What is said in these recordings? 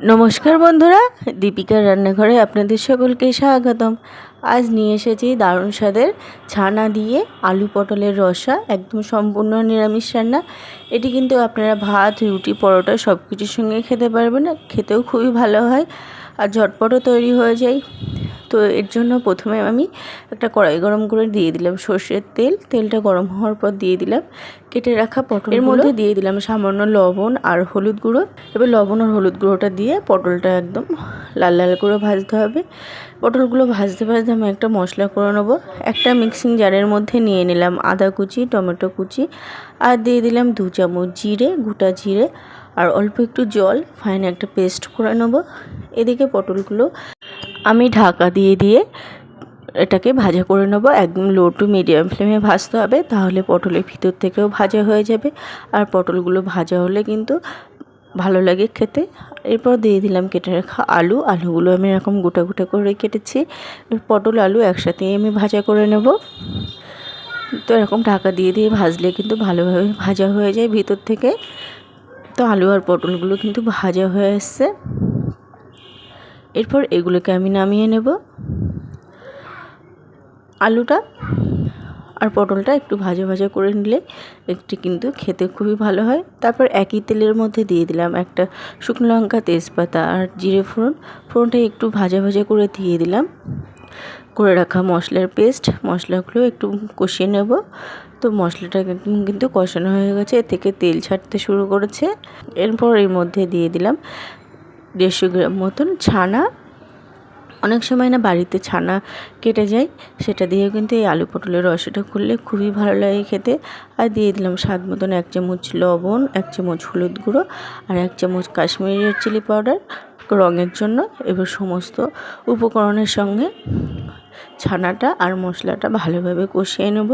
নমস্কার বন্ধুরা, দীপিকার রান্নাঘরে আপনাদের সকলকে স্বাগতম। আজ নিয়ে এসেছি দারুণ স্বাদের ছানা দিয়ে আলু পটলের রসা, একদম সম্পূর্ণ নিরামিষ রান্না। এটি কিন্তু আপনারা ভাত, রুটি, পরোটা সব কিছুর সঙ্গে খেতে পারবেন খেতেও খুবই ভালো হয়। আর ঝটপটও তৈরি হয়ে যায়। তো এর জন্য প্রথমে আমি একটা কড়াই গরম করে দিয়ে দিলাম সর্ষের তেল। তেলটা গরম হওয়ার পর দিয়ে দিলাম কেটে রাখা পটল এর মধ্যে দিয়ে দিলাম সামান্য লবণ আর হলুদ গুঁড়ো। এবার লবণ আর হলুদ গুঁড়োটা দিয়ে পটলটা একদম লাল লাল করে ভাজতে হবে। পটলগুলো ভাজতে ভাজতে আমি একটা মশলা করে নেব। একটা মিক্সিং জারের মধ্যে নিয়ে নিলাম আদা কুচি, টমেটো কুচি আর দিয়ে দিলাম দু চামচ জিরে, গোটা জিরে আর অল্প একটু জল। ফাইন একটা পেস্ট করে নেব। এদিকে পটলগুলো আমি ঢাকা দিয়ে দিয়ে এটাকে ভাজা করে নেব। একদম লো টু মিডিয়াম ফ্লেমে ভাজতে হবে, তাহলে পটলের ভিতর থেকেও ভাজা হয়ে যাবে। আর পটলগুলো ভাজা হলে কিন্তু ভালো লাগে খেতে। এরপর দিয়ে দিলাম কেটে রাখা আলু। আলুগুলো আমি এরকম গোটা গোটা করে কেটেছি। পটল, আলু একসাথে আমি ভাজা করে নেব। তো এরকম ঢাকা দিয়ে দিয়ে ভাজলে কিন্তু ভালোভাবে ভাজা হয়ে যায় ভিতর থেকে। তো আলু আর পটলগুলো কিন্তু ভাজা হয়ে এসছে। এরপর এগুলোকে আমি নামিয়ে নেব। আলুটা আর পটলটা একটু ভাজা ভাজা করে নিলে একটি কিন্তু খেতে খুবই ভালো হয়। তারপর একই তেলের মধ্যে দিয়ে দিলাম একটা শুকনো লঙ্কা তেজপাতা আর জিরে ফোড়ন। ফোড়নটা একটু ভাজা ভাজা করে দিয়ে দিলাম। করে রাখা মশলার পেস্ট, মশলাগুলো একটু কষিয়ে নেব। তো মশলাটা কিন্তু কষানো হয়ে গেছে এ থেকে তেল ছাড়তে শুরু করেছে। এরপর এর মধ্যে দিয়ে দিলাম দেড়শো গ্রাম মতন ছানা। অনেক সময় না বাড়িতে ছানা কেটে যায়, সেটা দিয়ে কিন্তু এই আলু পটলের রসটা করলে খুবই ভালো লাগে খেতে। আর দিয়ে দিলাম স্বাদ মতন এক চামচ লবণ, এক চামচ হলুদ গুঁড়ো আর এক চামচ কাশ্মীরি কাশ্মীরের চিলি পাউডার রঙের জন্য। এবার সমস্ত উপকরণের সঙ্গে ছানাটা আর মশলাটা ভালোভাবে কষিয়ে নেব।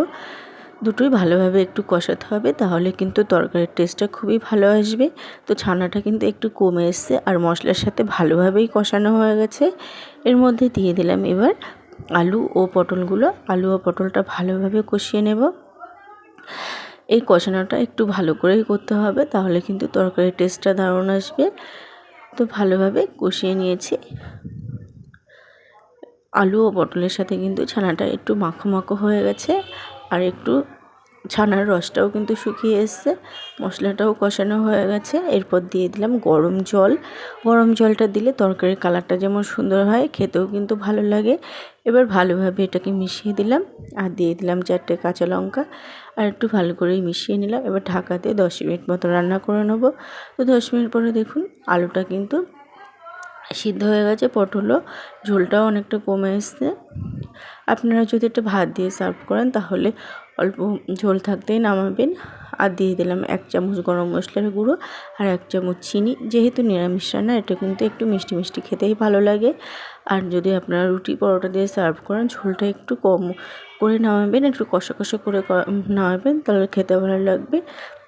দুটোই ভালোভাবে একটু কষাতে হবে, তাহলে কিন্তু তরকারির টেস্টটা খুবই ভালো আসবে। তো ছানাটা কিন্তু একটু কমে এসছে আর মশলার সাথে ভালোভাবেই কষানো হয়ে গেছে। এর মধ্যে দিয়ে দিলাম এবার আলু ও পটলগুলো। আলু ও পটলটা ভালোভাবে কষিয়ে নেব। এই কষানোটা একটু ভালো করেই করতে হবে, তাহলে কিন্তু তরকারির টেস্টটা দারুণ আসবে। তো ভালোভাবে কষিয়ে নিয়েছি। আলু ও পটলের সাথে কিন্তু ছানাটা একটু মাখো মাখো হয়ে গেছে। আর একটু ছানার রসটাও কিন্তু শুকিয়ে এসছে। মশলাটাও কষানো হয়ে গেছে। এরপর দিয়ে দিলাম গরম জল। গরম জলটা দিলে তরকারির কালারটা যেমন সুন্দর হয়, খেতেও কিন্তু ভালো লাগে। এবার ভালোভাবে এটাকে মিশিয়ে দিলাম আর দিয়ে দিলাম চারটে কাঁচা লঙ্কা আর একটু ভালো করেই মিশিয়ে নিলাম। এবার ঢাকাতে দশ মিনিট মতো রান্না করে নেব। তো দশ মিনিট পরে দেখুন আলুটা কিন্তু সিদ্ধ হয়ে গেছে, পটলও ঝোলটাও অনেকটা কমে এসছে। আপনারা যদি একটা ভাত দিয়ে সার্ভ করেন, তাহলে অল্প ঝোল থাকতেই নামাবেন। আর দিয়ে দিলাম এক চামচ গরম মশলার গুঁড়ো আর এক চামচ চিনি। যেহেতু নিরামিষ রান্না, এটা কিন্তু একটু মিষ্টি মিষ্টি খেতেই ভালো লাগে। আর যদি আপনারা রুটি পরোটা দিয়ে সার্ভ করেন, ঝোলটা একটু কম করে নামাবেন, একটু কষা কষা করে নামাবেন, তাহলে খেতে ভালো লাগবে।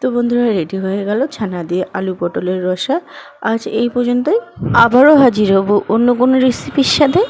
তো বন্ধুরা, রেডি হয়ে গেল ছানা দিয়ে আলু পটলের রসা। আজ এই পর্যন্তই। আবারও হাজির হব অন্য কোনো রেসিপির সাথে।